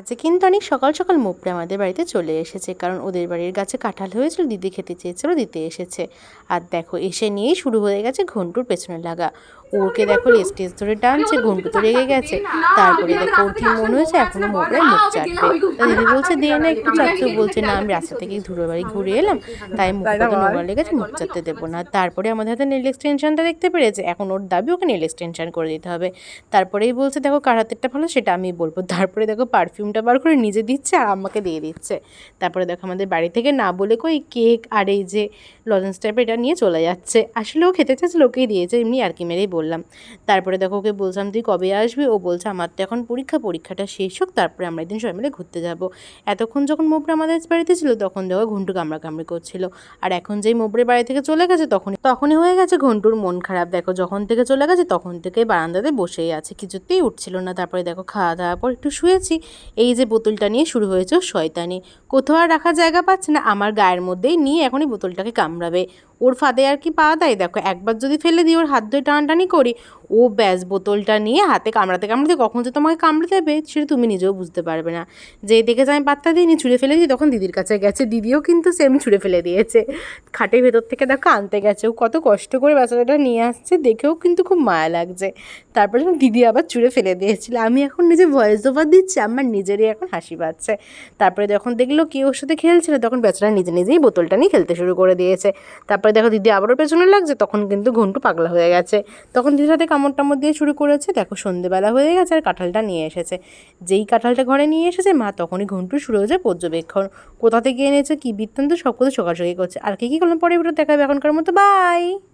আজকে কিন্তু অনেক সকাল সকাল মুপড়ে আমাদের বাড়িতে চলে এসেছে কারণ ওদের বাড়ির গাছে কাঁঠাল হয়েছিল দিদি খেতে চেয়েছিল দিতে এসেছে। আর দেখো এসে নিয়েই শুরু হয়ে গেছে ঘন্টুর পেছনে লাগা। ওকে দেখো স্টেজ ধরে টানছে ঘন্টু তো রেগে গেছে। তারপরে দেখো ওর কি মনে হয়েছে এখনও মোবড়ায় মুখ চাটবে। দিদি বলছে দিয়ে না একটু চাটতে। বলছে না আমি রাস্তা থেকে ধুলো বাড়ি ঘুরে এলাম তাই মুখটা তো নোংরা লেগেছে মুখ চাটতে দেবো না। তারপরে আমাদের হাতে নেল এক্সটেনশনটা দেখতে পেরেছে এখন ওর দাবি ওকে নেল এক্সটেনশন করে দিতে হবে। তারপরেই বলছে দেখো কার হাতেরটা ভালো সেটা আমি বলব। তারপরে দেখো পারফিউমটা বার করে নিজে দিচ্ছে আর আমাকে দিয়ে দিচ্ছে। তারপরে দেখো আমাদের বাড়ি থেকে না বলে কই কেক আর এই যে লজেন্স টাইপের এটা নিয়ে চলে যাচ্ছে। আসলে ও খেতে চাইছিল, ওকেই দিয়েছে, এমনি আর কি মেরেই বললাম। তারপরে দেখো ওকে বলছিলাম, তুই কবে আসবি? ও বলছে, আমার তো এখন পরীক্ষা, পরীক্ষাটা শেষ হোক, তারপরে আমরা একদিন সবাই মিলে ঘুরতে যাব। এতক্ষণ যখন মোবরা আমাদের বাড়িতে ছিল, তখন দেখো ঘন্টু কামড়া কামড়ি করছিল। আর এখন যেই মোবরে বাড়ি থেকে চলে গেছে তখন তখনই হয়ে গেছে ঘন্টুর মন খারাপ। দেখো যখন থেকে চলে গেছে, তখন থেকে বারান্দাতে বসেই আছে, কিছুতেই উঠছিল না। তারপরে দেখো খাওয়া দাওয়ার পর একটু শুয়েছি এই যে বোতলটা নিয়ে শুরু হয়েছে শয়তানি। কোথাও আর রাখার জায়গা পাচ্ছে না, আমার গায়ের মধ্যেই নিয়ে এখনই বোতলটাকে কামড়াবে। ওর ফাঁদে আর কি পাওয়া দেয় দেখো, একবার যদি ফেলে দিই, ওর হাত ধরে টানাটানি করি, ও ব্যাস বোতলটা নিয়ে হাতে কামড়াতে কামড়াতে কখন যে তোমাকে কামড়ে দেবে, সেটা তুমি নিজেও বুঝতে পারবে না। যেই দেখেছে আমি পাত্তা দিইনি, ছুঁড়ে ফেলে দিই, তখন দিদির কাছে গেছে। দিদিও কিন্তু সেম ছুঁড়ে ফেলে দিয়েছে। খাটের ভেতর থেকে দেখো আনতে গেছে। ও কত কষ্ট করে বাচ্চাটা নিয়ে আসছে, দেখেও কিন্তু খুব মায়া লাগছে। তারপরে দিদি আবার ছুঁড়ে ফেলে দিয়েছিল। আমি এখন নিজে ভয়েস ওভার দিচ্ছি, আমার নিজেরই এখন হাসি পাচ্ছে। তারপরে যখন দেখল কি ওর সাথে খেলছিল, তখন বেচারা নিজে নিজেই বোতলটা নিয়ে খেলতে শুরু করে দিয়েছে। তারপরে দেখো দিদি আবারও পেছনে লাগছে, তখন কিন্তু ঘন্টু পাগলা হয়ে গেছে। তখন দিদির হাতে কামড় টামড় দিয়ে শুরু করেছে, দেখো সন্ধেবেলা হয়ে গেছে আর কাঁঠালটা নিয়ে এসেছে। যেই কাঁঠালটা ঘরে নিয়ে এসেছে, মা তখনই ঘন্টু শুরু হয়েছে পর্যবেক্ষণ। কোথা থেকে এনেছে, কী বৃত্তান্ত, সব কিছু চোখাচোখি করছে। আর কি কী করলাম পরে ভিডিও দেখাবে এখনকার মতো। বাই!